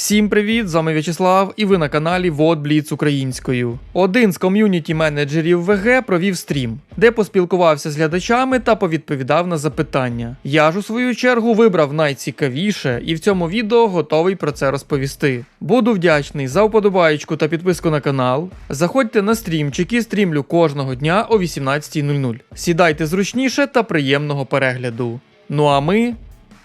Всім привіт! З вами В'ячеслав, і ви на каналі Вот Бліц українською. Один з ком'юніті менеджерів ВГ провів стрім, де поспілкувався з глядачами та повідповідав на запитання. Я ж у свою чергу вибрав найцікавіше і в цьому відео готовий про це розповісти. Буду вдячний за вподобаєчку та підписку на канал. Заходьте на стрімчики, стрімлю кожного дня о 18.00. Сідайте зручніше та приємного перегляду. Ну а ми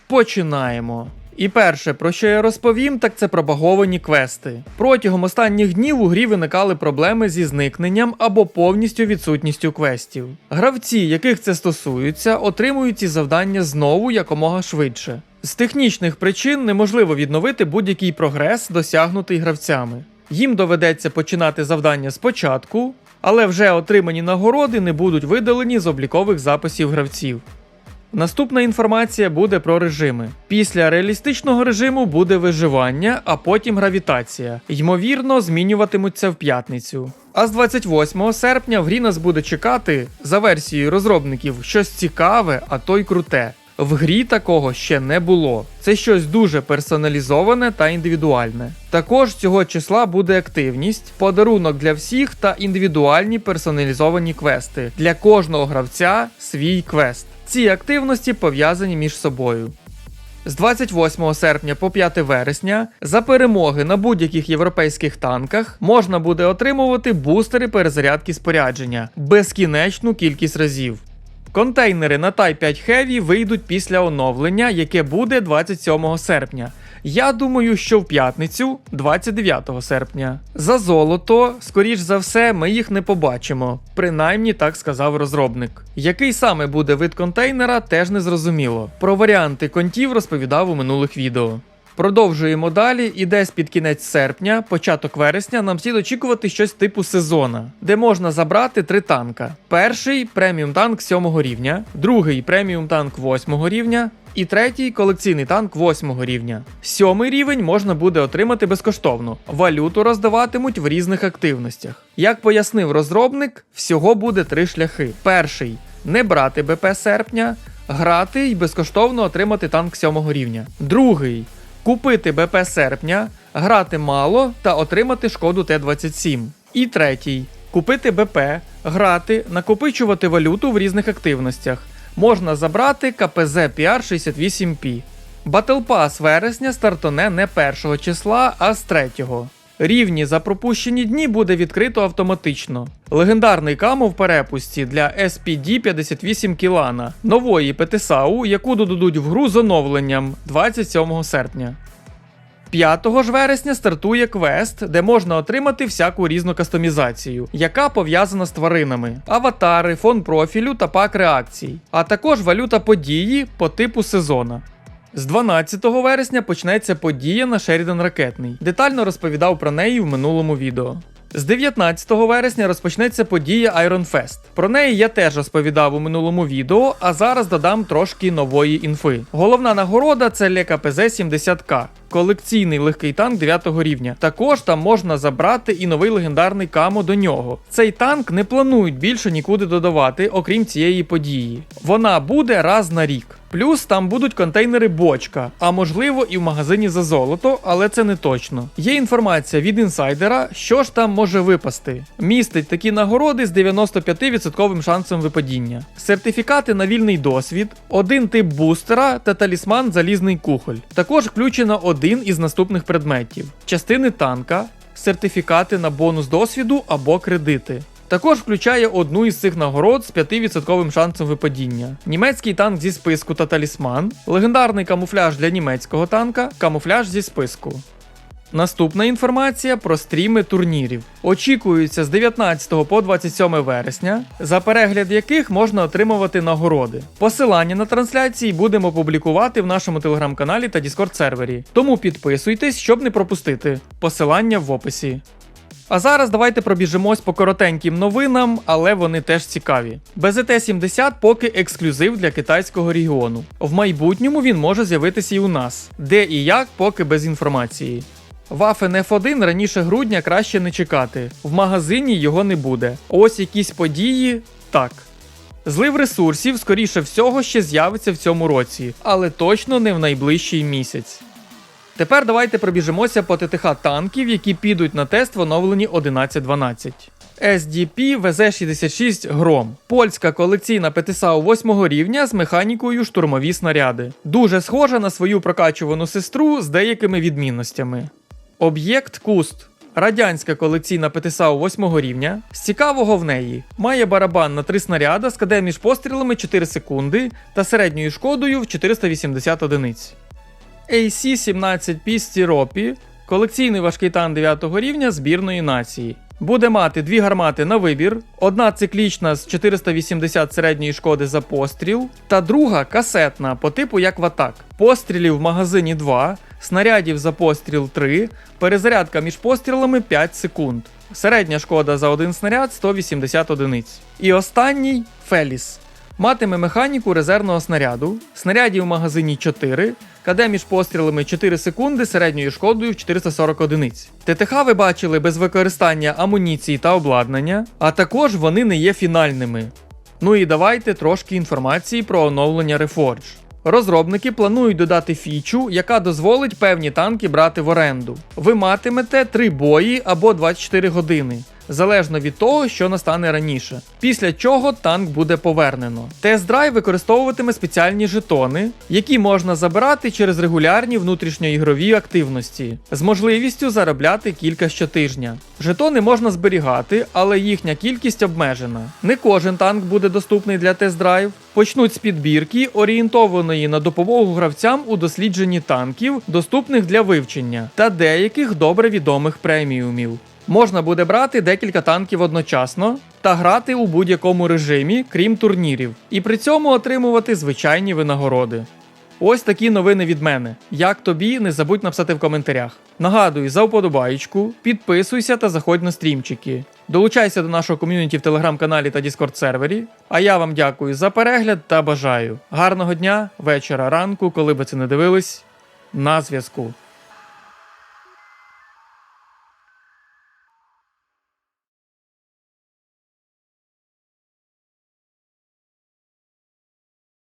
починаємо. І перше, про що я розповім, так це про баговані квести. Протягом останніх днів у грі виникали проблеми зі зникненням або повністю відсутністю квестів. Гравці, яких це стосується, отримують ці завдання знову якомога швидше. З технічних причин неможливо відновити будь-який прогрес, досягнутий гравцями. Їм доведеться починати завдання спочатку, але вже отримані нагороди не будуть видалені з облікових записів гравців. Наступна інформація буде про режими. Після реалістичного режиму буде виживання, а потім гравітація. Ймовірно, змінюватимуться в п'ятницю. А з 28 серпня в грі нас буде чекати, за версією розробників, щось цікаве, а то й круте. В грі такого ще не було. Це щось дуже персоналізоване та індивідуальне. Також цього числа буде активність, подарунок для всіх та індивідуальні персоналізовані квести. Для кожного гравця свій квест. Ці активності пов'язані між собою. З 28 серпня по 5 вересня за перемоги на будь-яких європейських танках можна буде отримувати бустери перезарядки спорядження безкінечну кількість разів. Контейнери на Type 5 Heavy вийдуть після оновлення, яке буде 27 серпня. Я думаю, що в п'ятницю, 29 серпня. За золото, скоріш за все, ми їх не побачимо. Принаймні так сказав розробник. Який саме буде вид контейнера, теж не зрозуміло. Про варіанти контів розповідав у минулих відео. Продовжуємо далі, і десь під кінець серпня, початок вересня, нам слід очікувати щось типу сезона, де можна забрати три танка: перший преміум танк 7 рівня, другий преміум танк 8 рівня. І третій колекційний танк 8 рівня. Сьомий рівень можна буде отримати безкоштовно. Валюту роздаватимуть в різних активностях. Як пояснив розробник, всього буде три шляхи: перший не брати БП серпня, грати і безкоштовно отримати танк 7 рівня. Другий купити БП серпня, грати мало та отримати шкоду Т-27. І третій купити БП, грати, накопичувати валюту в різних активностях. Можна забрати КПЗ PR68P. Battle Pass вересня стартоне не 1 числа, а з 3. Рівні за пропущені дні буде відкрито автоматично. Легендарний камо в перепусті для SPD58 Кілана, нової ПТСАУ, яку додадуть в гру з оновленням 27 серпня. 5 ж вересня стартує квест, де можна отримати всяку різну кастомізацію, яка пов'язана з тваринами, аватари, фон профілю та пак реакцій, а також валюта події по типу сезона. З 12 вересня почнеться подія на Шерідан Ракетний. Детально розповідав про неї в минулому відео. З 19 вересня розпочнеться подія Iron Fest. Про неї я теж розповідав у минулому відео, а зараз додам трошки нової інфи. Головна нагорода це ЛКПЗ 70К. Колекційний легкий танк 9 рівня. Також там можна забрати і новий легендарний камо до нього. Цей танк не планують більше нікуди додавати, окрім цієї події. Вона буде раз на рік. Плюс там будуть контейнери бочка, а можливо і в магазині за золото, але це не точно. Є інформація від інсайдера, що ж там може випасти. Містить такі нагороди з 95% шансом випадіння, сертифікати на вільний досвід, один тип бустера та талісман залізний кухоль. Також включено один із наступних предметів: частини танка, сертифікати на бонус досвіду або кредити. Також включає одну із цих нагород з 5% шансом випадіння: німецький танк зі списку та талісман, легендарний камуфляж для німецького танка, камуфляж зі списку. Наступна інформація про стріми турнірів. Очікується з 19 по 27 вересня, за перегляд яких можна отримувати нагороди. Посилання на трансляції будемо публікувати в нашому телеграм-каналі та Discord сервері. Тому підписуйтесь, щоб не пропустити. Посилання в описі. А зараз давайте пробіжимось по коротеньким новинам, але вони теж цікаві. БЗТ-70 поки ексклюзив для китайського регіону. В майбутньому він може з'явитися і у нас, де і як, поки без інформації. Waffen F1 раніше грудня краще не чекати. В магазині його не буде. Ось якісь події так. Злив ресурсів, скоріше всього, ще з'явиться в цьому році, але точно не в найближчий місяць. Тепер давайте пробіжимося по ТТХ танків, які підуть на тест в оновленні 11.12. SDP ВЗ-66 Гром. Польська колекційна ПТСАУ 8 рівня з механікою штурмові снаряди. Дуже схожа на свою прокачувану сестру з деякими відмінностями. Об'єкт Куст. Радянська колекційна ПТСАУ 8 рівня. З цікавого в неї має барабан на 3 снаряда з КД між пострілами 4 секунди та середньою шкодою в 480 одиниць. AC-17P Стіропі колекційний важкий танк 9 рівня збірної нації. Буде мати дві гармати на вибір: одна циклічна з 480 середньої шкоди за постріл, та друга касетна по типу як в. Пострілів в магазині 2, снарядів за постріл 3, перезарядка між пострілами 5 секунд. Середня шкода за один снаряд 180 одиниць. І останній Феліс. Матиме механіку резервного снаряду, снарядів в магазині 4, КД між пострілами 4 секунди середньою шкодою в 440 одиниць. ТТХ ви бачили без використання амуніції та обладнання, а також вони не є фінальними. Ну і давайте трошки інформації про оновлення Reforge. Розробники планують додати фічу, яка дозволить певні танки брати в оренду. Ви матимете 3 бої або 24 години, залежно від того, що настане раніше. Після чого танк буде повернено. Тест-драйв використовуватиме спеціальні жетони, які можна забирати через регулярні внутрішньоігрові активності, з можливістю заробляти кілька щотижня. Жетони можна зберігати, але їхня кількість обмежена. Не кожен танк буде доступний для тест-драйв. Почнуть з підбірки, орієнтованої на допомогу гравцям у дослідженні танків, доступних для вивчення, та деяких добре відомих преміумів. Можна буде брати декілька танків одночасно та грати у будь-якому режимі, крім турнірів, і при цьому отримувати звичайні винагороди. Ось такі новини від мене. Як тобі, не забудь написати в коментарях. Нагадую, за вподобаєчку, підписуйся та заходь на стрімчики. Долучайся до нашого ком'юніті в телеграм-каналі та Діскорд сервері. А я вам дякую за перегляд та бажаю гарного дня, вечора, ранку, коли би це не дивились. На зв'язку.